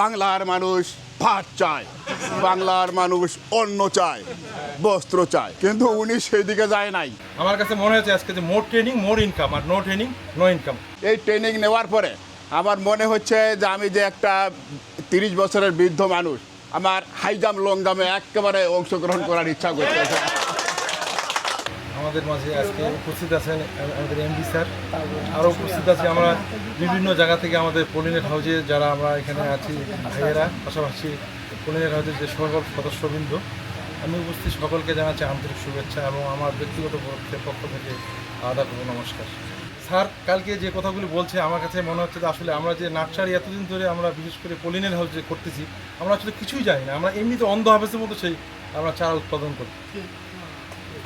বাংলার মানুষ ভাত চায় বাংলার মানুষ অন্ন চায় বস্ত্র চায় কিন্তু উনি সেই দিকে যায় নাই। আমার কাছে মনে হচ্ছে আজকে যে মোর ট্রেনিং মোর ইনকাম আর নো ট্রেনিং নো ইনকাম এই ট্রেনিং নেওয়ার পরে আমার মনে হচ্ছে যে আমি যে একটা তিরিশ বছরের বৃদ্ধ মানুষ আমার হাই জাম্প লং জাম্পে একেবারে অংশগ্রহণ করার ইচ্ছা করতেছে আমাদের মাঝে আজকে উপস্থিত আছেন আমাদের এমডি স্যার। আরও উপস্থিত আছি আমরা বিভিন্ন জায়গা থেকে আমাদের পলিনেট হাউজে যারা আমরা এখানে আছি, ভাইয়েরা, পাশাপাশি পলিনেট হাউজের যে সকল সদস্যবৃন্দ, আমি উপস্থিত সকলকে জানাচ্ছি আন্তরিক শুভেচ্ছা এবং আমার ব্যক্তিগত পক্ষে- থেকে আদা করব নমস্কার। স্যার, কালকে যে কথাগুলি বলছে, আমার কাছে মনে হচ্ছে যে আসলে আমরা যে নার্সারি এতদিন ধরে আমরা বিশেষ করে পলিনেট হাউস যে করতেছি, আমরা আসলে কিছুই জানি না। আমরা এমনিতে অন্ধ হাফেসের মতো সেই আমরা চারা উৎপাদন করি।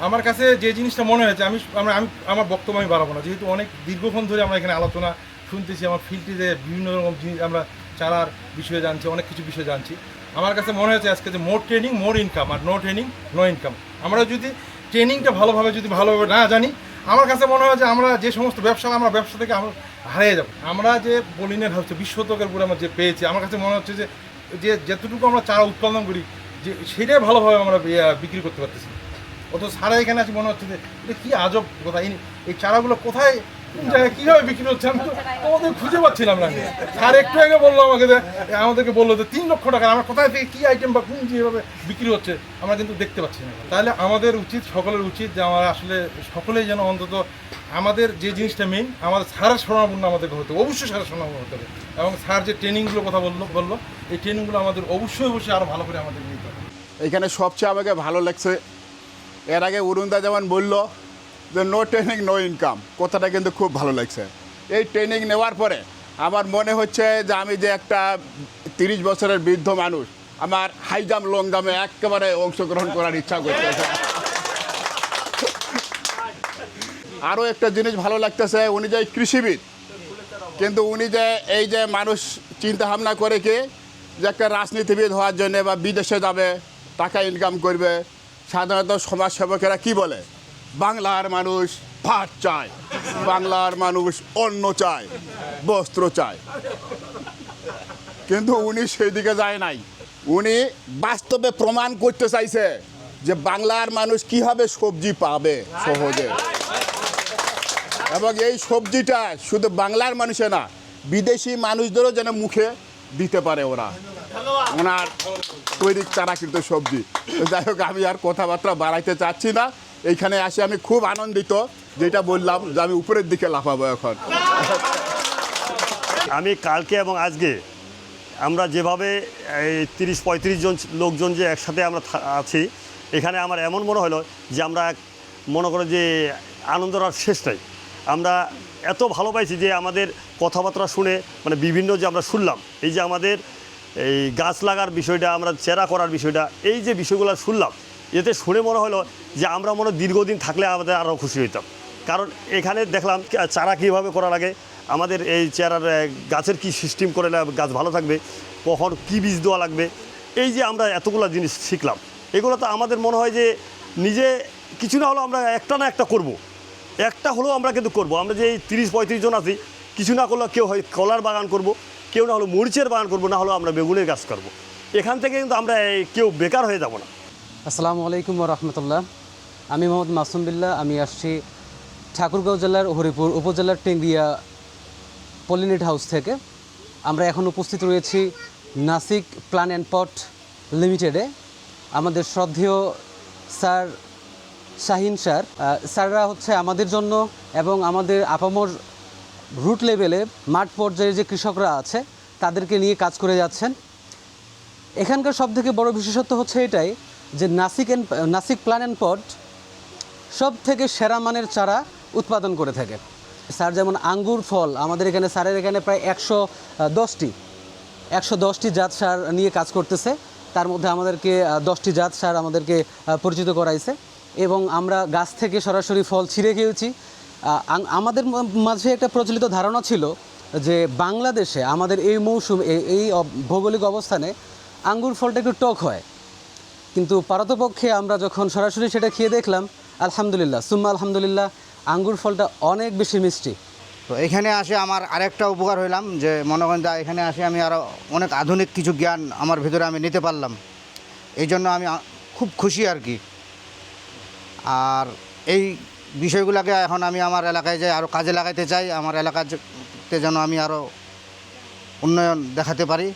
আমার কাছে যে জিনিসটা মনে হয়েছে, আমি আমরা আমি আমার বক্তব্য আমি বাড়াবো না। যেহেতু অনেক দীর্ঘক্ষণ ধরে আমরা এখানে আলোচনা শুনতেছি, আমার ফিল্ডটিতে বিভিন্ন রকম জিনিস আমরা চারার বিষয়ে জানছি, অনেক কিছু বিষয়ে জানছি। আমার কাছে মনে হয়েছে আজকে যে মোর ট্রেনিং মোর ইনকাম আর নো ট্রেনিং নো ইনকাম আমরা যদি ট্রেনিংটা ভালোভাবে যদি ভালোভাবে না জানি, আমার কাছে মনে হয় যে আমরা যে সমস্ত ব্যবসা, আমরা ব্যবসা থেকে আমরা হারিয়ে যাব। আমরা যে বলিনের হচ্ছে বিশ শতকের উপরে আমরা যে পেয়েছি, আমার কাছে মনে হচ্ছে যে যে যতটুকু আমরা চারা উৎপাদন করি, যে সেটাই ভালোভাবে আমরা বিক্রি করতে পারতেছি অত সারা এখানে আছে মনে হচ্ছে যে, এটা কি আজব কথা? এই চারাগুলো কোথায়? কীভাবে বিক্রি হচ্ছে? আমি তো তোমাদের খুঁজে পাচ্ছিলাম না। স্যার একটু আগে বলল আমাকে যে, আমাদেরকে বলল যে, তিন লক্ষ টাকা, আমার কোথায় থেকে কী আইটেম বা কোন যেভাবে বিক্রি হচ্ছে, আমরা কিন্তু দেখতে পাচ্ছি না। তাহলে আমাদের উচিত, সকলের উচিত যে, আমরা আসলে সকলেই যেন অন্তত আমাদের যে জিনিসটা মেইন আমাদের সারা স্বর্ণাপন্ন আমাদেরকে হতে হবে। অবশ্যই সারা স্বর্ণাপন্ন হতে হবে। এবং স্যার যে ট্রেনিংগুলো কথা বলল বলল, এই ট্রেনিংগুলো আমাদের অবশ্যই অবশ্যই আরও ভালো করে আমাদের নিতে হবে। এখানে সবচেয়ে আমাকে ভালো লাগছে এর আগে অরুণদা যেমন বলল যে নো ট্রেনিং নো ইনকাম কথাটা কিন্তু খুব ভালো লাগছে। এই ট্রেনিং নেওয়ার পরে আমার মনে হচ্ছে যে, আমি যে একটা তিরিশ বছরের বৃদ্ধ মানুষ, আমার হাই জাম্প লং জাম্পে একেবারে অংশগ্রহণ করার ইচ্ছা করতেছে আরও একটা জিনিস ভালো লাগতেছে, উনি যে কৃষিবিদ, কিন্তু উনি যে এই যে মানুষ চিন্তা ভাবনা করে কি, যে একটা রাজনীতিবিদ হওয়ার জন্য বা বিদেশে যাবে, টাকা ইনকাম করবে সাধারণত সমাজসেবকেরা কি বলে? বাংলার মানুষ ভাত চায়, বাংলার মানুষ অন্ন চায়, বস্ত্র চায়। কিন্তু উনি সেই দিকে যায় নাই। উনি বাস্তবে প্রমাণ করতে চাইছে যে বাংলার মানুষ কীভাবে সবজি পাবে সহজে। এবং এই সবজিটা শুধু বাংলার মানুষে না, বিদেশি মানুষদেরও যেন মুখে দিতে পারে ওরা। ওনার তৈরি চারা চারাকৃত সবজি। যাই হোক, আমি আর কথাবার্তা বাড়াইতে চাচ্ছি না। এইখানে আসে আমি খুব আনন্দিত, যেটা বললাম যে আমি উপরের দিকে লাফাবো এখন। আমি কালকে এবং আজকে আমরা যেভাবে এই তিরিশ পঁয়ত্রিশ জন লোকজন যে একসাথে আমরা আছি, এখানে আমার এমন মনে হলো যে আমরা মনে করো যে আনন্দর আর শেষ নাই। আমরা এত ভালো পাইছি যে আমাদের কথাবার্তা শুনে মানে বিভিন্ন যে আমরা শুনলাম, এই যে আমাদের এই গাছ লাগার বিষয়টা, আমরা চেরা করার বিষয়টা, এই যে বিষয়গুলো শুনলাম, এতে শুনে মনে হলো যে আমরা মনে দীর্ঘদিন থাকলে আমাদের আরও খুশি হইতাম। কারণ এখানে দেখলাম চারা কীভাবে করা লাগে আমাদের এই চেরার গাছের কি সিস্টেম করে গাছ ভালো থাকবে, কখন কি বীজ দেওয়া লাগবে, এই যে আমরা এতগুলো জিনিস শিখলাম। এগুলো তো আমাদের মনে হয় যে নিজে কিছু না হলেও আমরা একটা না একটা করব। একটা হলেও আমরা কিন্তু করব। আমরা যে এই তিরিশ পঁয়ত্রিশ জন আছি, কিছু না করলেও কেউ হয় কলার বাগান করব কেউ না হলো মরিচের বাগান করব, না হলেও আমরা বেগুনের গাছ করব। এখান থেকে কিন্তু আমরা কেউ বেকার হয়ে যাব না। আসসালামু আলাইকুম রহমতুল্লাহ। আমি মোহাম্মদ মাসুম বিল্লাহ, আমি আসছি ঠাকুরগাঁও জেলার হরিপুর উপজেলার টেঙ্গিয়া পলিনেট হাউস থেকে। আমরা এখন উপস্থিত রয়েছি নাসিক প্ল্যান অ্যান্ড পট লিমিটেডে। আমাদের শ্রদ্ধেয় স্যার শাহিন স্যার স্যাররা হচ্ছে আমাদের জন্য এবং আমাদের আপামর রুট লেভেলে মাঠ পর্যায়ে যে কৃষকরা আছে, তাদেরকে নিয়ে কাজ করে যাচ্ছেন। এখানকার সব থেকে বড় বিশেষত্ব হচ্ছে এটাই যে Nashik and Nashik plan and pot সব থেকে সেরা মানের চারা উৎপাদন করে থাকে। স্যার, যেমন আঙ্গুর ফল, আমাদের এখানে স্যারের এখানে প্রায় একশো দশটি একশো দশটি জাত সার নিয়ে কাজ করতেছে। তার মধ্যে আমাদেরকে দশটি জাত সার আমাদেরকে পরিচিত করাইছে। এবং আমরা গাছ থেকে সরাসরি ফল ছিঁড়ে খেয়েছি। আমাদের মাঝে একটা প্রচলিত ধারণা ছিল যে বাংলাদেশে আমাদের এই মৌসুম এই- ভৌগোলিক অবস্থানে আঙ্গুর ফলটা একটু টক হয়। কিন্তু পারতপক্ষে আমরা যখন সরাসরি সেটা খেয়ে দেখলাম, আলহামদুলিল্লাহ, সুম্মা আলহামদুলিল্লাহ, আঙ্গুর ফলটা অনেক বেশি মিষ্টি। তো এখানে আসে আমার আরেকটা উপকার হইলাম, যে মনে করেন এখানে আসে আমি আরও অনেক আধুনিক কিছু জ্ঞান আমার ভিতরে আমি নিতে পারলাম। এই জন্য আমি খুব খুশি আর কি। আর এই বিষয়গুলোকে এখন আমি আমার এলাকায় যাই আরও কাজে লাগাইতে চাই, আমার এলাকাতে যেন আমি আরও উন্নয়ন দেখাতে পারি।